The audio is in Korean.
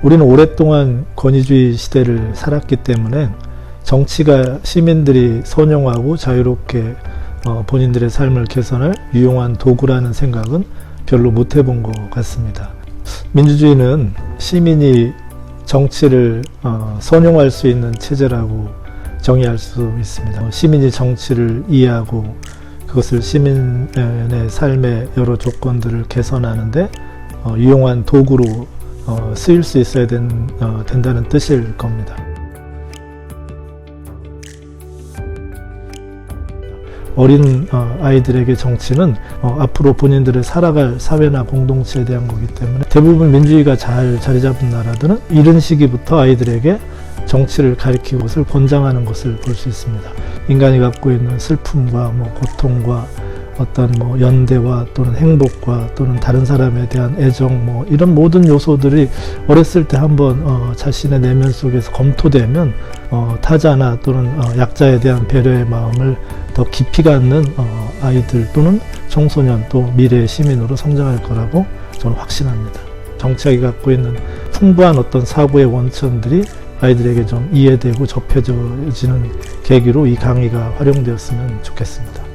우리는 오랫동안 권위주의 시대를 살았기 때문에 정치가 시민들이 선용하고 자유롭게 어, 본인들의 삶을 개선할 유용한 도구라는 생각은 별로 못 해본 것 같습니다. 민주주의는 시민이 정치를 어, 선용할 수 있는 체제라고 정의할 수 있습니다. 어, 시민이 정치를 이해하고 그것을 시민의 삶의 여러 조건들을 개선하는데 어, 유용한 도구로 어, 쓰일 수 있어야 된, 어, 된다는 뜻일 겁니다. 어린 어, 아이들에게 정치는 어, 앞으로 본인들의 살아갈 사회나 공동체에 대한 거기 때문에 대부분 민주주의가 잘 자리 잡은 나라들은 이른 시기부터 아이들에게 정치를 가리키고 권장하는 것을 볼 수 있습니다. 인간이 갖고 있는 슬픔과 뭐 고통과 어떤 뭐 연대와 또는 행복과 또는 다른 사람에 대한 애정 뭐 이런 모든 요소들이 어렸을 때 한번 어, 자신의 내면 속에서 검토되면 어, 타자나 또는 어, 약자에 대한 배려의 마음을 더 깊이 갖는 어, 아이들 또는 청소년 또 미래의 시민으로 성장할 거라고 저는 확신합니다. 정치학이 갖고 있는 풍부한 어떤 사고의 원천들이 아이들에게 좀 이해되고 접해지는 계기로 이 강의가 활용되었으면 좋겠습니다.